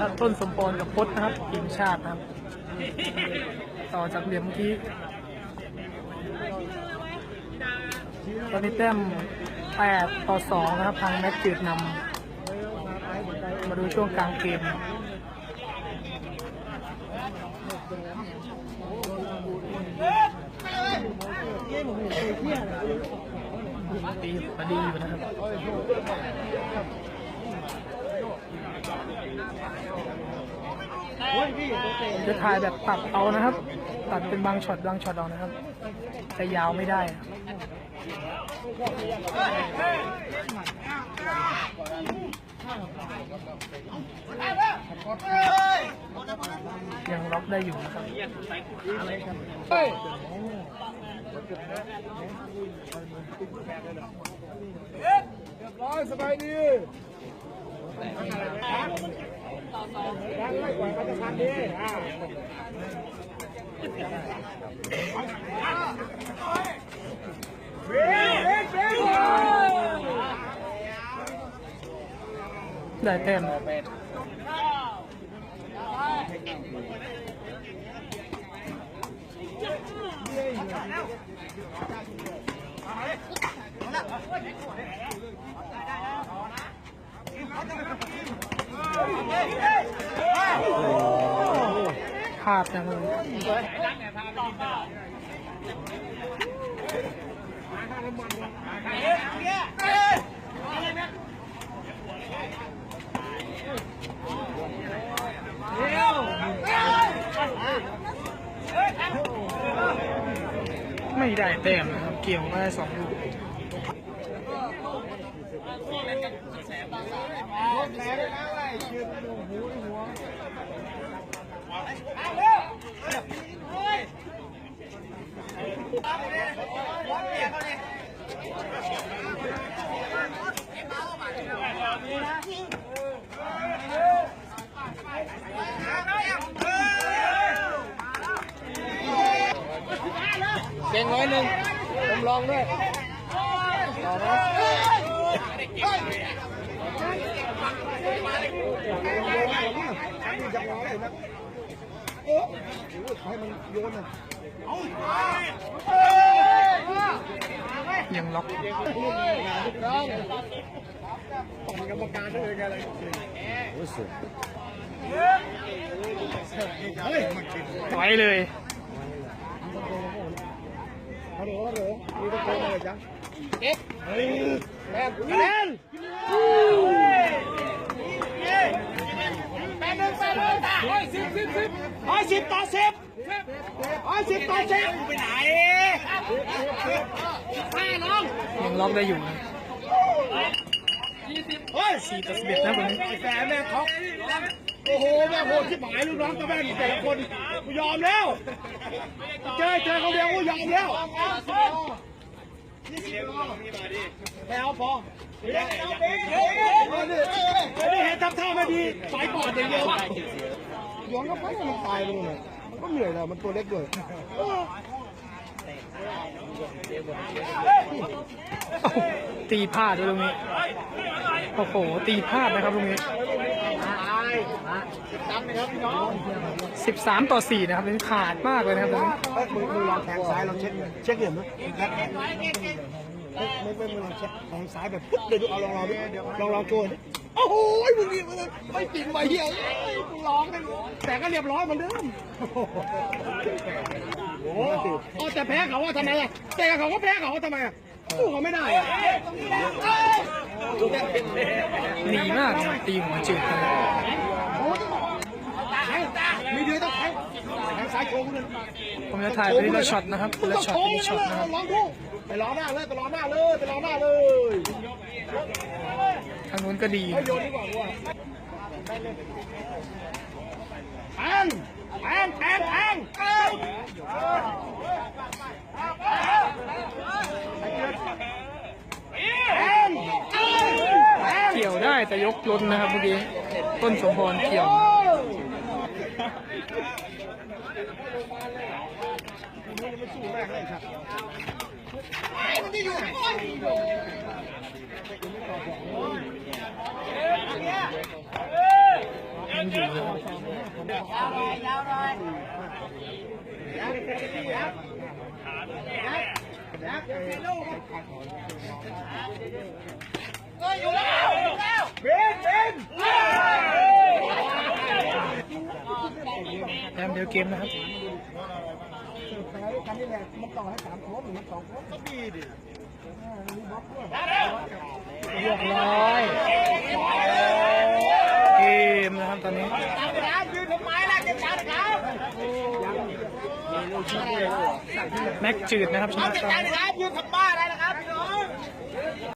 นะครับต้นสมพรกับพจน์นะครับทีมชาตินะครับ ต่อจากเหลี่ยมเมื่อกี้ตอนนี้แต้ม8ต่อ2นะครับทางแม็กจืดนำมาดูช่วงกลางเกมตีมาดีอยู่นะครับ จะถ่ายแบบตัดเอานะครับ ตัดเป็นบางช็อตบางช็อตเอานะครับ แต่ยาวไม่ได้ยังล็อกได้อยู่นะครับเรียบร้อยสบายดี ไม่ปล่อยเขาจะทันดีอ่า ได้แต้ม พลาดนะครับไม่ได้แต้มนะครับ เกี่ยวมาได้สองลูก เก่งร้อยหนึ่งผมลองด้วยลองนะ จะร้อยเลยนะโอ้ให้มันโยนอะยังล็อกน้องต้องมีกรรมการด้วยไงอะไรโอ้สุดเฮ้ยมันกินถอยเลยฮัลโหลฮัลโหลมีตะโกนเลยจังเอ๊ะเฮ้ยแม่คะแน ร้อยสิบสิบสิบร้อยสิบต่อสิบร้อยสิบต่อสิบไปไหนห้าน้องยังล็อกได้อยู่นะเฮ้ยสี่ต่อสิบเอ็ดนะผมแสนแม่ท็อปโอ้โหแม่โหดที่หมายลูกน้องตะแม่งแต่ละคนกูยอมแล้วเจอเจอเขาเดียวกูยอมแล้วแถวพอเดี๋ยวนี่เห็นทำท่าไม่ดีสายปอดอย่างเดียว ย้อนก็ไปมันตายลงเลยมันก็เหนื่อยแล้วมันตัวเล็กด้วยเอ้าตีพลาดด้วยตรงนี้ โอ้โห ตีพลาดนะครับตรงนี้ตายจำนะครับพี่น้องสิบสามต่อสี่นะครับเป็นขาดมากเลยนะครับตรงนี้เอ้ยมือมือลองแทงซ้ายลองเช็คเช็คเหลี่ยมนะแทงไม่ไม่ไม่ลองเช็คแทงซ้ายแบบปุ๊บเดี๋ยวดูเอาลองลองดิลองลองโกน โอ้โหมึงนี่มันไม่จริงไปเฮียมึงร้องเลยแต่ก็เรียบร้อยเหมือนเดิมโอ้โหแต่แพ้เขาว่าทำไมอะแต่เขาก็แพ้เขาว่าทำไมอะสู้เขาไม่ได้อะหนีมากนะตีหัวจืดเลยมีเดือยต้องแทงแทงซ้ายโชว์เลยผมจะถ่ายไปทีละช็อตนะครับทีละช็อตทีละช็อตนะครับลองดูไปล้องหน้าเลยไปล้องหน้าเลยไปล้องหน้าเลย นู้นก็ดีโยนดีกว่าว่าแทงแทงแทงแทงแทงเกี่ยวได้แต่ยกล้นนะครับเมื่อกี้ ต้นสมพรเกี่ยวแยังอยู่เลย แต้มเดียวเกมนะครับใช้กันนี่แหละมันต่อให้สามโครบหรือมันสองโครบก็ดีดิ เรียบร้อยเกมนะครับตอนนี้แม็กจืดนะครับชนะครับยืนทำบ้าอะไรนะครับพี่น้อง